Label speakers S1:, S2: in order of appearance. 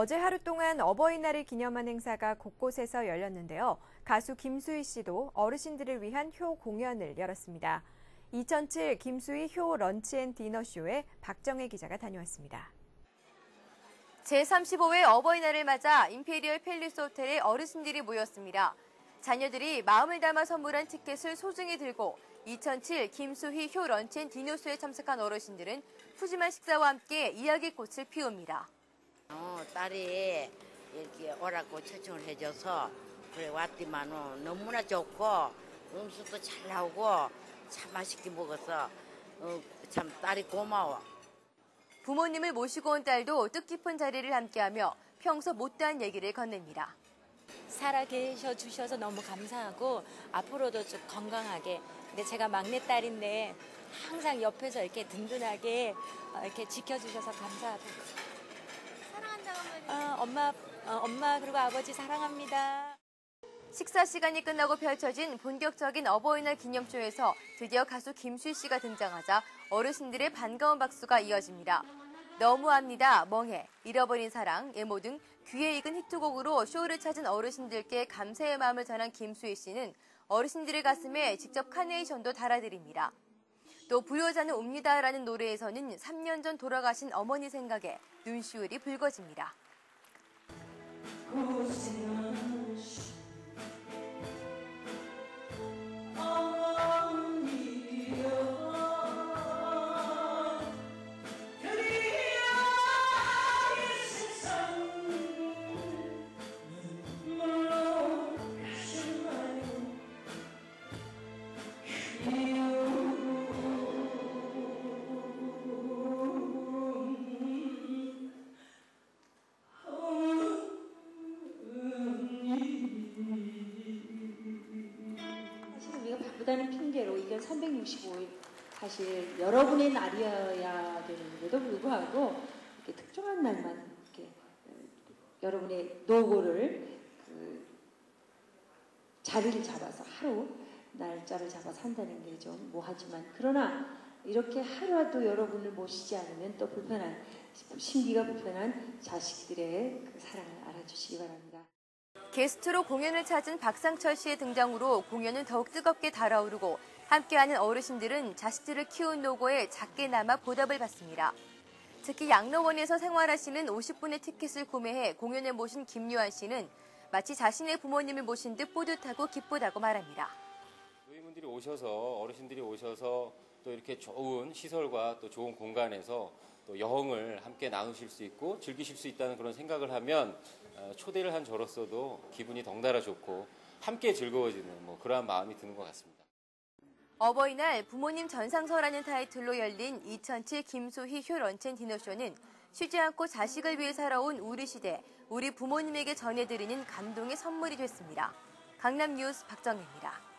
S1: 어제 하루 동안 어버이날을 기념한 행사가 곳곳에서 열렸는데요. 가수 김수희 씨도 어르신들을 위한 효 공연을 열었습니다. 2007 김수희 효 런치 앤 디너쇼에 박정혜 기자가 다녀왔습니다.
S2: 제35회 어버이날을 맞아 임페리얼 팰리스 호텔에 어르신들이 모였습니다. 자녀들이 마음을 담아 선물한 티켓을 소중히 들고 2007 김수희 효 런치 앤 디너쇼에 참석한 어르신들은 푸짐한 식사와 함께 이야기꽃을 피웁니다.
S3: 어, 딸이 이렇게 오라고 초청을 해줘서 그래 왔디만은 너무나 좋고 음식도 잘 나오고 참 맛있게 먹어서 어, 참 딸이 고마워.
S2: 부모님을 모시고 온 딸도 뜻깊은 자리를 함께하며 평소 못다한 얘기를 건넵니다.
S4: 살아 계셔 주셔서 너무 감사하고 앞으로도 좀 건강하게. 근데 제가 막내딸인데 항상 옆에서 이렇게 든든하게 어, 이렇게 지켜주셔서 감사하고. 사랑한다고 어, 엄마, 어, 엄마 그리고 아버지 사랑합니다.
S2: 식사 시간이 끝나고 펼쳐진 본격적인 어버이날 기념쇼에서 드디어 가수 김수희 씨가 등장하자 어르신들의 반가운 박수가 이어집니다. 너무합니다, 멍해, 잃어버린 사랑, 예모 등 귀에 익은 히트곡으로 쇼를 찾은 어르신들께 감사의 마음을 전한 김수희 씨는 어르신들의 가슴에 직접 카네이션도 달아드립니다. 또 부여자는 옵니다라는 노래에서는 3년 전 돌아가신 어머니 생각에 눈시울이 붉어집니다.
S5: 바쁘다는 핑계로 1년 365일 사실 여러분의 날이어야 되는데도 불구하고 이렇게 특정한 날만 이렇게 어, 여러분의 노고를 그 자리를 잡아서 하루 날짜를 잡아서 한다는 게 좀 뭐하지만 그러나 이렇게 하루라도 여러분을 모시지 않으면 또 불편한 심기가 불편한 자식들의 그 사랑을 알아주시기 바랍니다.
S2: 게스트로 공연을 찾은 박상철 씨의 등장으로 공연은 더욱 뜨겁게 달아오르고 함께하는 어르신들은 자식들을 키운 노고에 작게나마 보답을 받습니다. 특히 양로원에서 생활하시는 50분의 티켓을 구매해 공연에 모신 김유한 씨는 마치 자신의 부모님을 모신 듯 뿌듯하고 기쁘다고 말합니다.
S6: 노인분들이 오셔서 어르신들이 오셔서 또 이렇게 좋은 시설과 또 좋은 공간에서 또 여흥을 함께 나누실 수 있고 즐기실 수 있다는 그런 생각을 하면 어, 초대를 한 저로서도 기분이 덩달아 좋고 함께 즐거워지는 뭐 그러한 마음이 드는 것 같습니다.
S2: 어버이날 부모님 전상서라는 타이틀로 열린 2007 김소희 효 런첸 디너쇼는 쉬지 않고 자식을 위해 살아온 우리 시대, 우리 부모님에게 전해드리는 감동의 선물이 됐습니다. 강남 뉴스 박정희입니다.